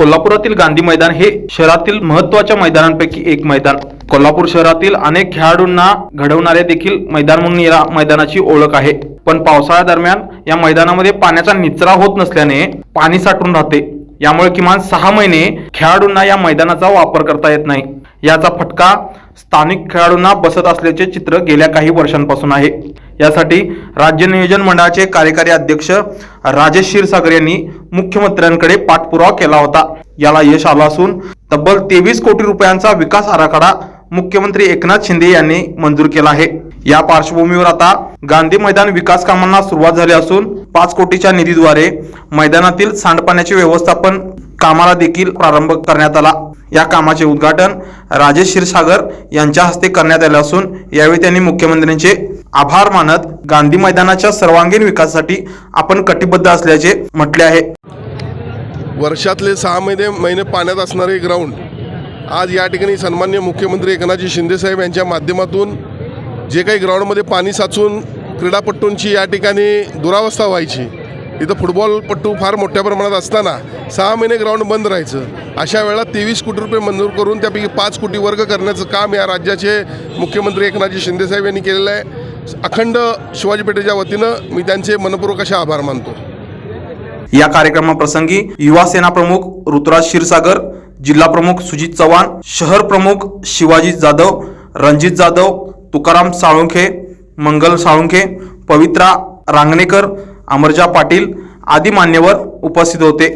कोल्हापुरातील गांधी मैदान हे शहरातील महत्त्वाच्या मैदानांपैकी एक मैदान. कोल्हापूर शहरातील अनेक खेळाडूंना घडवणारे देखील मैदान म्हणून या मैदानाची ओळख आहे. पण पावसाळ्या दरम्यान या मैदानामध्ये पाण्याचा निचरा होत नसल्याने पाणी साठून राहते. यामुळे किमान सहा महिने खेळाडूंना या मैदानाचा वापर करता येत नाही. याचा फटका स्थानिक खेळाडूंना बसत असल्याचे चित्र गेल्या काही वर्षांपासून आहे. यासाठी राज्य नियोजन मंडळाचे कार्यकारी अध्यक्ष राजेश क्षीरसागर यांनी मुख्यमंत्र्यांकडे पाठपुरावा केला होता. याला यश आलं असून तब्बल तेवीस कोटी रुपयांचा विकास आराखडा मुख्यमंत्री एकनाथ शिंदे यांनी मंजूर केला आहे. या पार्श्वभूमीवर आता गांधी मैदान विकास कामांना सुरुवात झाली असून पाच कोटीच्या निधीद्वारे मैदानातील सांडपाण्याचे व्यवस्थापन कामाला देखील प्रारंभ करण्यात आला. या कामाचे उद्घाटन राजेश क्षीरसागर यांच्या हस्ते करण्यात आले असून यावेळी त्यांनी मुख्यमंत्र्यांचे आभार मानत गांधी मैदानाच्या सर्वांगीण विकासासाठी आपण कटिबद्ध असल्याचे म्हटले आहे. वर्षातले सहा महिने महिने पाण्यात असणारे ग्राउंड आज या ठिकाणी सन्मान्य मुख्यमंत्री एकनाथजी शिंदेसाहेब यांच्या माध्यमातून जे काही ग्राउंडमध्ये पाणी साचून क्रीडापट्टूंची या ठिकाणी दुरावस्था व्हायची इथं फुटबॉलपट्टू फार मोठ्या प्रमाणात असताना सहा महिने ग्राउंड बंद राहायचं अशा वेळा तेवीस कोटी रुपये मंजूर करून त्यापैकी पाच कोटी वर्ग करण्याचं काम या राज्याचे मुख्यमंत्री एकनाथजी शिंदेसाहेब यांनी केलेलं आहे. अखंड शिवाजी पेठेच्या वतीनं मी त्यांचे मनपूर्वक असे आभार मानतो. या कार्यक्रमाप्रसंगी युवा सेना प्रमुख ऋतुराज क्षीरसागर जिल्हा प्रमुख सुजित चव्हाण शहर प्रमुख शिवाजी जाधव रणजित जाधव तुकाराम साळुंखे मंगल साळुंखे पवित्रा रांगणेकर अमरजा पाटील आदी मान्यवर उपस्थित होते.